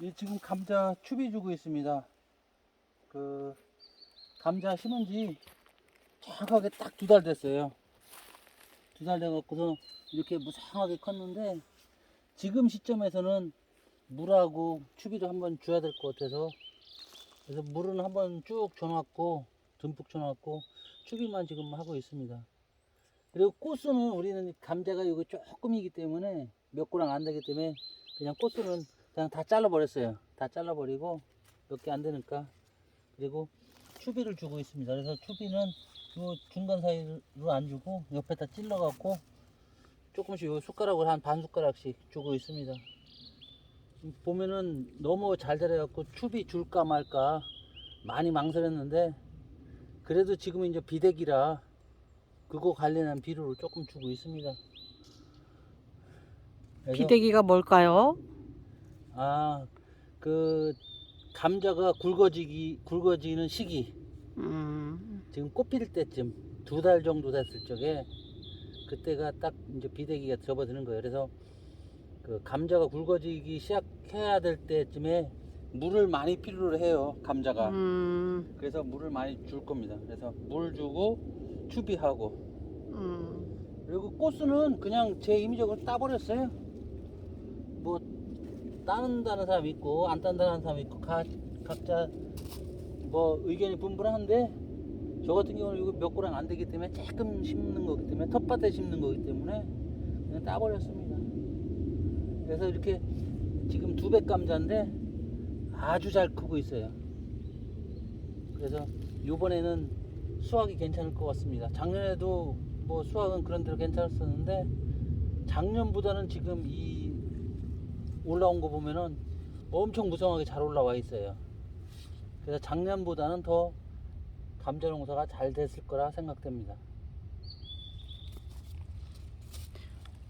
이 지금 감자 추비 주고 있습니다. 그 감자 심은 지 정확하게 딱 두 달 됐어요. 두 달 돼갖고서 이렇게 무성하게 컸는데 지금 시점에서는 물하고 추비를 한번 줘야 될 것 같아서 그래서 물은 한번 쭉 줘놨고 듬뿍 줘놨고 추비만 지금 하고 있습니다. 그리고 꽃수는 우리는 감자가 이거 조금이기 때문에 몇 고랑 안 되기 때문에 그냥 꽃수는 그냥 다 잘라버렸어요. 다 잘라버리고 몇 개 안 되니까 그리고 추비를 주고 있습니다. 그래서 추비는 요 중간 사이로 안 주고 옆에다 찔러갖고 조금씩 요 숟가락으로 한반 숟가락씩 주고 있습니다. 보면은 너무 잘 자라갖고 추비 줄까 말까 많이 망설였는데 그래도 지금 이제 비대기라 그거 관련한 비료를 조금 주고 있습니다. 비대기가 뭘까요? 아, 그 감자가 굵어지기 굵어지는 시기 음, 지금 꽃필 때쯤 두 달 정도 됐을 적에 그때가 딱 이제 비대기가 접어드는 거예요. 그래서 그 감자가 굵어지기 시작해야 될 때쯤에 물을 많이 필요로 해요. 감자가. 음, 그래서 물을 많이 줄 겁니다. 그래서 물 주고 추비하고 음. 그리고 꽃수는 그냥 제 임의적으로 따버렸어요. 뭐 따는다는 사람 있고 안 딴다는 사람 있고 가, 각자 뭐 의견이 분분한데 저 같은 경우는 이거 몇 고랑 안 되기 때문에 조금 심는 거기 때문에 텃밭에 심는 거기 때문에 그냥 따버렸습니다. 그래서 이렇게 지금 두배 감자인데 아주 잘 크고 있어요. 그래서 이번에는 수확이 괜찮을 것 같습니다. 작년에도 뭐 수확은 그런 대로 괜찮았었는데 작년보다는 지금 이 올라온 거 보면은 엄청 무성하게 잘 올라와 있어요. 그래서 작년보다는 더 감자 농사가 잘 됐을 거라 생각됩니다.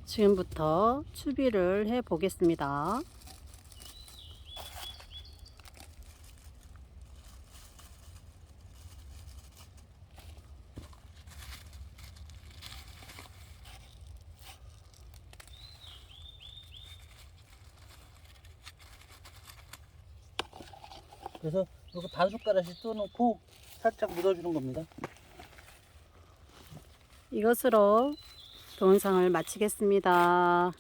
지금부터 추비를 해 보겠습니다. 그래서 이렇게 반 숟가락씩 떠놓고 살짝 묻어주는 겁니다. 이것으로 동영상을 마치겠습니다.